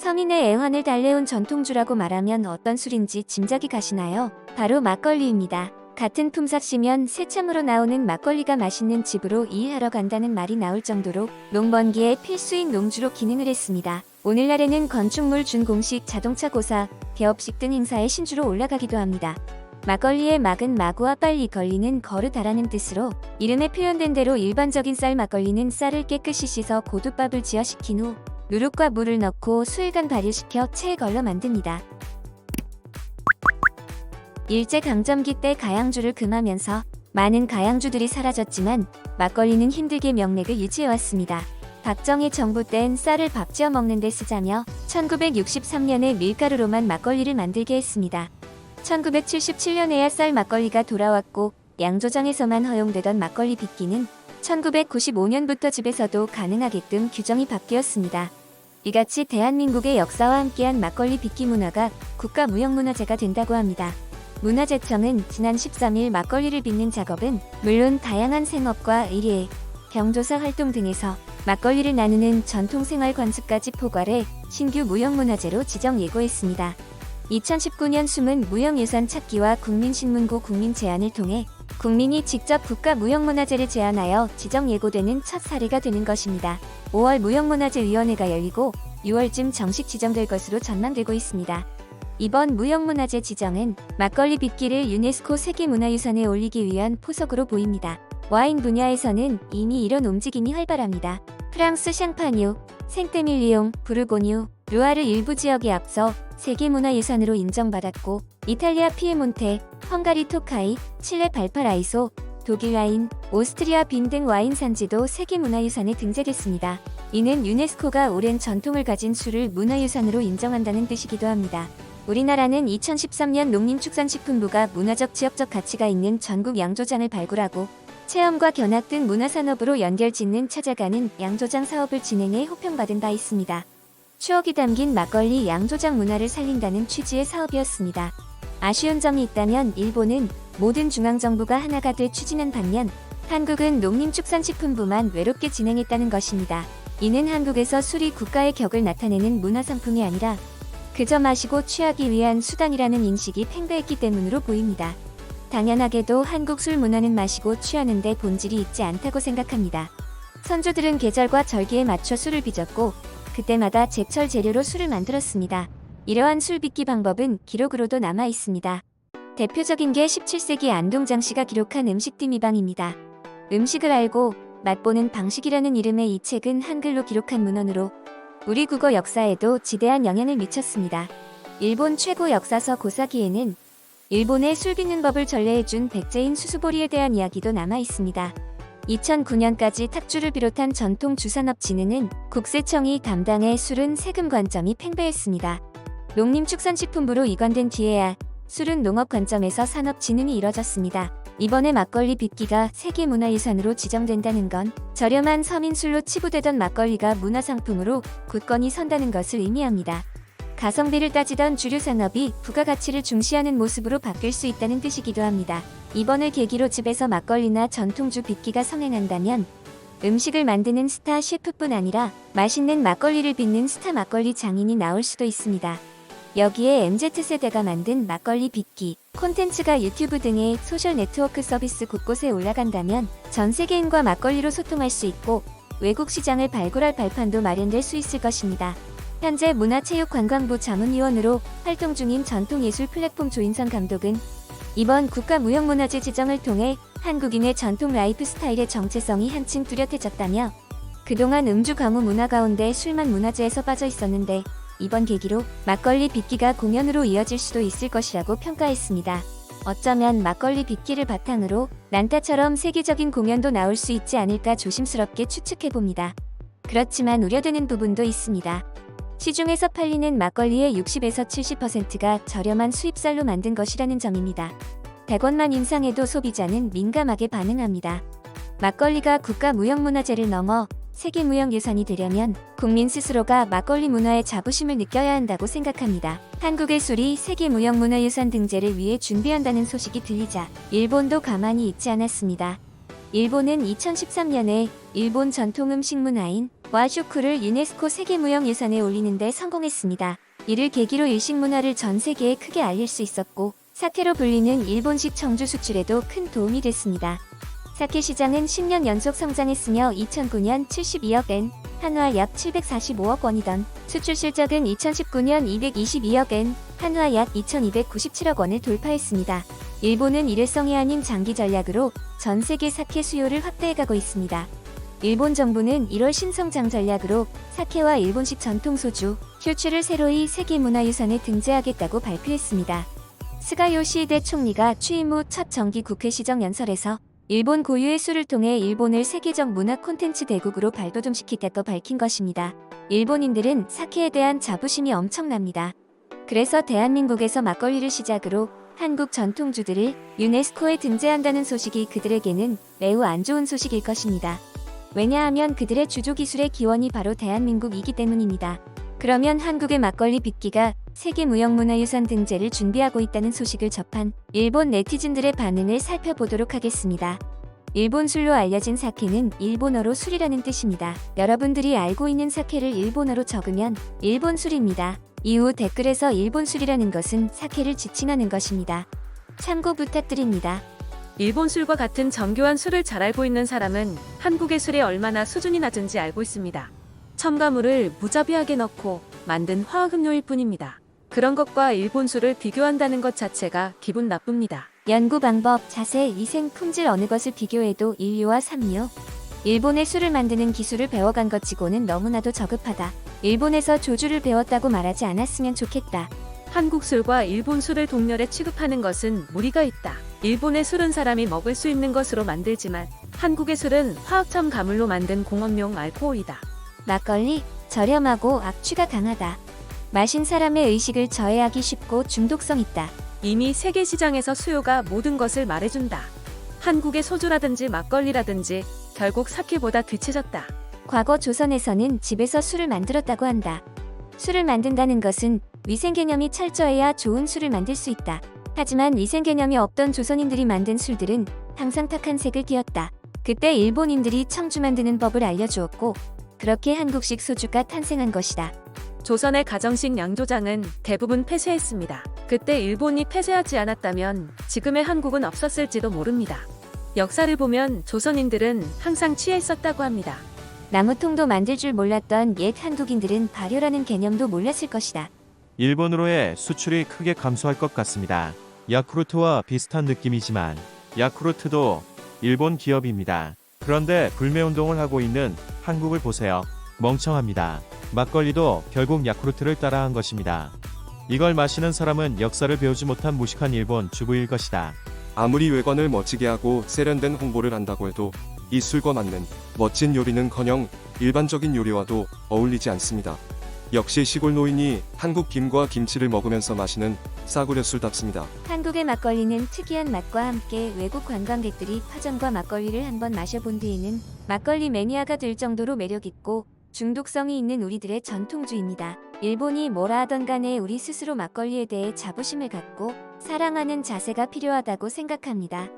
서민의 애환을 달래온 전통주라고 말하면 어떤 술인지 짐작이 가시나요? 바로 막걸리입니다. 같은 품삯이면 새참으로 나오는 막걸리가 맛있는 집으로 일하러 간다는 말이 나올 정도로 농번기에 필수인 농주로 기능을 했습니다. 오늘날에는 건축물 준공식 자동차 고사, 개업식 등 행사의 신주로 올라가기도 합니다. 막걸리의 막은 마구와 빨리 걸리는 거르다라는 뜻으로 이름에 표현된 대로 일반적인 쌀 막걸리는 쌀을 깨끗이 씻어 고두밥을 지어 식힌 후 누룩과 물을 넣고 수일간 발효시켜 체에 걸러 만듭니다. 일제강점기 때 가양주를 금하면서 많은 가양주들이 사라졌지만 막걸리는 힘들게 명맥을 유지해왔습니다. 박정희 정부 땐 쌀을 밥 지어 먹는 데 쓰자며 1963년에 밀가루로만 막걸리를 만들게 했습니다. 1977년에야 쌀 막걸리가 돌아왔고 양조장에서만 허용되던 막걸리 빚기는 1995년부터 집에서도 가능하게끔 규정이 바뀌었습니다. 이같이 대한민국의 역사와 함께한 막걸리 빚기 문화가 국가 무형문화재가 된다고 합니다. 문화재청은 지난 13일 막걸리를 빚는 작업은 물론 다양한 생업과 의례, 경조사 활동 등에서 막걸리를 나누는 전통생활 관습까지 포괄해 신규 무형문화재로 지정 예고했습니다. 2019년 숨은 무형유산 찾기와 국민신문고 국민 제안을 통해 국민이 직접 국가 무형문화재를 제안하여 지정 예고되는 첫 사례가 되는 것입니다. 5월 무형문화재위원회가 열리고 6월쯤 정식 지정될 것으로 전망되고 있습니다. 이번 무형문화재 지정은 막걸리 빚기를 유네스코 세계문화유산에 올리기 위한 포석으로 보입니다. 와인 분야에서는 이미 이런 움직임이 활발합니다. 프랑스 샹파뉴, 생테밀리옹, 부르고뉴, 루아르 일부 지역에 앞서 세계문화유산으로 인정받았고 이탈리아 피에몬테, 헝가리 토카이, 칠레 발파라이소, 독일 와인, 오스트리아 빈 등 와인 산지도 세계문화유산에 등재됐습니다. 이는 유네스코가 오랜 전통을 가진 술을 문화유산으로 인정한다는 뜻이기도 합니다. 우리나라는 2013년 농림축산식품부가 문화적 지역적 가치가 있는 전국 양조장을 발굴하고 체험과 견학 등 문화산업으로 연결 짓는 찾아가는 양조장 사업을 진행해 호평받은 바 있습니다. 추억이 담긴 막걸리 양조장 문화를 살린다는 취지의 사업이었습니다. 아쉬운 점이 있다면 일본은 모든 중앙정부가 하나가 돼 추진한 반면 한국은 농림축산식품부만 외롭게 진행했다는 것입니다. 이는 한국에서 술이 국가의 격을 나타내는 문화상품이 아니라 그저 마시고 취하기 위한 수단이라는 인식이 팽배했기 때문으로 보입니다. 당연하게도 한국 술 문화는 마시고 취하는데 본질이 있지 않다고 생각합니다. 선조들은 계절과 절기에 맞춰 술을 빚었고 그때마다 제철 재료로 술을 만들었습니다. 이러한 술 빚기 방법은 기록으로도 남아 있습니다. 대표적인 게 17세기 안동장 씨가 기록한 음식 띠미방입니다. 음식을 알고 맛보는 방식이라는 이름의 이 책은 한글로 기록한 문헌으로 우리 국어 역사에도 지대한 영향을 미쳤습니다. 일본 최고 역사서 고사기에는 일본의 술 빚는 법을 전래해준 백제인 수수보리에 대한 이야기도 남아 있습니다. 2009년까지 탁주를 비롯한 전통 주산업 진흥은 국세청이 담당해 술은 세금 관점이 팽배했습니다. 농림축산식품부로 이관된 뒤에야 술은 농업 관점에서 산업 진흥이 이뤄졌습니다. 이번에 막걸리 빚기가 세계 문화유산으로 지정된다는 건 저렴한 서민술로 치부되던 막걸리가 문화상품으로 굳건히 선다는 것을 의미합니다. 가성비를 따지던 주류 산업이 부가가치를 중시하는 모습으로 바뀔 수 있다는 뜻이기도 합니다. 이번을 계기로 집에서 막걸리나 전통주 빚기가 성행한다면 음식을 만드는 스타 셰프뿐 아니라 맛있는 막걸리를 빚는 스타 막걸리 장인이 나올 수도 있습니다. 여기에 MZ세대가 만든 막걸리 빚기 콘텐츠가 유튜브 등의 소셜 네트워크 서비스 곳곳에 올라간다면 전 세계인과 막걸리로 소통할 수 있고 외국 시장을 발굴할 발판도 마련될 수 있을 것입니다. 현재 문화체육관광부 자문위원으로 활동 중인 전통예술 플랫폼 조인선 감독은 이번 국가무형문화재 지정을 통해 한국인의 전통 라이프 스타일의 정체성이 한층 뚜렷해졌다며 그동안 음주 가무 문화 가운데 술만 문화재에서 빠져 있었는데 이번 계기로 막걸리 빚기가 공연으로 이어질 수도 있을 것이라고 평가했습니다. 어쩌면 막걸리 빚기를 바탕으로 난타처럼 세계적인 공연도 나올 수 있지 않을까 조심스럽게 추측해봅니다. 그렇지만 우려되는 부분도 있습니다. 시중에서 팔리는 막걸리의 60에서 70%가 저렴한 수입쌀로 만든 것이라는 점입니다. 100원만 인상해도 소비자는 민감하게 반응합니다. 막걸리가 국가 무형문화재를 넘어 세계 무형유산이 되려면 국민 스스로가 막걸리 문화의 자부심을 느껴야 한다고 생각합니다. 한국의 술이 세계 무형문화유산 등재를 위해 준비한다는 소식이 들리자 일본도 가만히 있지 않았습니다. 일본은 2013년에 일본 전통 음식 문화인 와슈쿠를 유네스코 세계무형유산에 올리는데 성공했습니다. 이를 계기로 일식 문화를 전 세계에 크게 알릴 수 있었고 사케로 불리는 일본식 청주 수출에도 큰 도움이 됐습니다. 사케 시장은 10년 연속 성장했으며 2009년 72억 엔, 한화 약 745억 원이던 수출 실적은 2019년 222억 엔, 한화 약 2297억 원을 돌파했습니다. 일본은 일회성이 아닌 장기 전략으로 전 세계 사케 수요를 확대해가고 있습니다. 일본 정부는 1월 신성장 전략으로 사케와 일본식 전통 소주, 큐츠를 새로이 세계문화유산에 등재하겠다고 발표했습니다. 스가 요시히데 총리가 취임 후 첫 정기 국회 시정 연설에서 일본 고유의 술을 통해 일본을 세계적 문화 콘텐츠 대국으로 발돋움시키겠다고 밝힌 것입니다. 일본인들은 사케에 대한 자부심이 엄청납니다. 그래서 대한민국에서 막걸리를 시작으로 한국 전통주들을 유네스코에 등재한다는 소식이 그들에게는 매우 안 좋은 소식일 것입니다. 왜냐하면 그들의 주조 기술의 기원이 바로 대한민국이기 때문입니다. 그러면 한국의 막걸리 빚기가 세계 무형문화유산 등재를 준비하고 있다는 소식을 접한 일본 네티즌들의 반응을 살펴보도록 하겠습니다. 일본 술로 알려진 사케는 일본어로 술이라는 뜻입니다. 여러분들이 알고 있는 사케를 일본어로 적으면 일본 술입니다. 이후 댓글에서 일본 술이라는 것은 사케를 지칭하는 것입니다. 참고 부탁드립니다. 일본 술과 같은 정교한 술을 잘 알고 있는 사람은 한국의 술이 얼마나 수준이 낮은지 알고 있습니다. 첨가물을 무자비하게 넣고 만든 화학음료일 뿐입니다. 그런 것과 일본 술을 비교한다는 것 자체가 기분 나쁩니다. 연구 방법, 자세, 위생, 품질 어느 것을 비교해도 인류와 삼류. 일본의 술을 만드는 기술을 배워간 것 치고는 너무나도 저급하다. 일본에서 조주를 배웠다고 말하지 않았으면 좋겠다. 한국 술과 일본 술을 동렬에 취급하는 것은 무리가 있다. 일본의 술은 사람이 먹을 수 있는 것으로 만들지만 한국의 술은 화학 첨 가물로 만든 공업용 알코올이다. 막걸리, 저렴하고 악취가 강하다. 마신 사람의 의식을 저해하기 쉽고 중독성 있다. 이미 세계 시장에서 수요가 모든 것을 말해준다. 한국의 소주라든지 막걸리라든지 결국 사케보다 뒤처졌다. 과거 조선에서는 집에서 술을 만들었다고 한다. 술을 만든다는 것은 위생 개념이 철저해야 좋은 술을 만들 수 있다. 하지만 위생 개념이 없던 조선인들이 만든 술들은 항상 탁한 색을 띠었다. 그때 일본인들이 청주 만드는 법을 알려주었고 그렇게 한국식 소주가 탄생한 것이다. 조선의 가정식 양조장은 대부분 폐쇄했습니다. 그때 일본이 폐쇄하지 않았다면 지금의 한국은 없었을지도 모릅니다. 역사를 보면 조선인들은 항상 취해 있었다고 합니다. 나무통도 만들 줄 몰랐던 옛 한국인들은 발효라는 개념도 몰랐을 것이다. 일본으로의 수출이 크게 감소할 것 같습니다. 야쿠르트와 비슷한 느낌이지만 야쿠르트도 일본 기업입니다. 그런데 불매운동을 하고 있는 한국을 보세요. 멍청합니다. 막걸리도 결국 야쿠르트를 따라한 것입니다. 이걸 마시는 사람은 역사를 배우지 못한 무식한 일본 주부일 것이다. 아무리 외관을 멋지게 하고 세련된 홍보를 한다고 해도 이 술과 맞는 멋진 요리는커녕 일반적인 요리와도 어울리지 않습니다. 역시 시골 노인이 한국 김과 김치를 먹으면서 마시는 싸구려 술답습니다. 한국의 막걸리는 특이한 맛과 함께 외국 관광객들이 파전과 막걸리를 한번 마셔본 뒤에는 막걸리 매니아가 될 정도로 매력있고 중독성이 있는 우리들의 전통주입니다. 일본이 뭐라 하던 간에 우리 스스로 막걸리에 대해 자부심을 갖고 사랑하는 자세가 필요하다고 생각합니다.